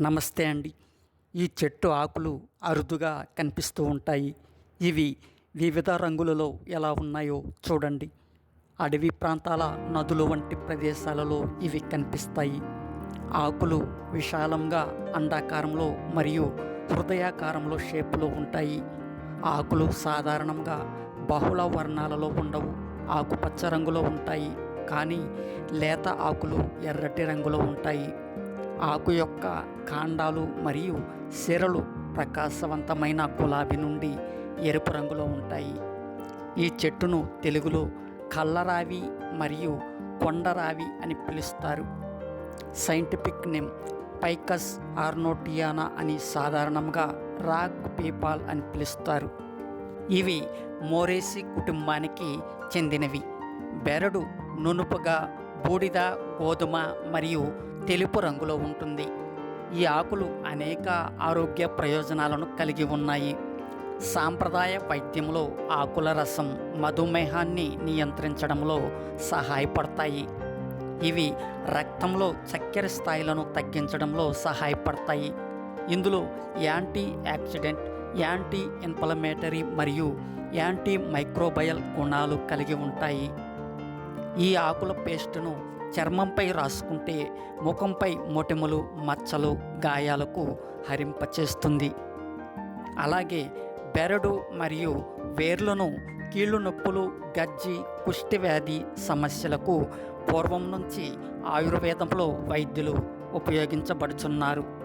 నమస్తే అండి. ఈ చెట్టు ఆకులు అరుదుగా కనిపిస్తూ ఉంటాయి. ఇవి వివిధ రంగులలో ఎలా ఉన్నాయో చూడండి. అడవి ప్రాంతాల నదులు వంటి ప్రదేశాలలో ఇవి కనిపిస్తాయి. ఆకులు విశాలంగా అండాకారంలో మరియు హృదయాకారంలో షేపులో ఉంటాయి. ఆకులు సాధారణంగా బహుళ వర్ణాలలో ఉండవు. ఆకుపచ్చ రంగులో ఉంటాయి. కానీ లేత ఆకులు ఎర్రటి రంగులో ఉంటాయి. ఆకు యొక్క కాండాలు మరియు సిరలు ప్రకాశవంతమైన గులాబీ నుండి ఎరుపు రంగులో ఉంటాయి. ఈ చెట్టును తెలుగులో కల్లరావి మరియు కొండరావి అని పిలుస్తారు. సైంటిఫిక్ నేమ్ పైకస్ ఆర్నోటియానా అని సాధారణంగా రాగ్ పీపాల్ అని పిలుస్తారు. ఇవి మోరేసి కుటుంబానికి చెందినవి. బెరడు నునుపుగా బూడిద గోధుమ మరియు తెలుపు రంగులో ఉంటుంది. ఈ ఆకులు అనేక ఆరోగ్య ప్రయోజనాలను కలిగి ఉన్నాయి. సాంప్రదాయ వైద్యంలో ఆకుల రసం మధుమేహాన్ని నియంత్రించడంలో సహాయపడతాయి. ఇవి రక్తంలో చక్కెర స్థాయిలను తగ్గించడంలో సహాయపడతాయి. ఇందులో యాంటీ యాక్సిడెంట్ యాంటీ ఇన్ఫ్లమేటరీ మరియు యాంటీ మైక్రోబయల్ గుణాలు కలిగి ఉంటాయి. ఈ ఆకుల పేస్టును చర్మంపై రాసుకుంటే ముఖంపై మొటిమలు మచ్చలు గాయాలకు హరింపచేస్తుంది. అలాగే బెరడు మరియు వేర్లను కీళ్ళు నొప్పులు గజ్జి కుష్టి వ్యాధి సమస్యలకు పూర్వం నుంచి ఆయుర్వేదంలో వైద్యులు ఉపయోగించబడుచున్నారు.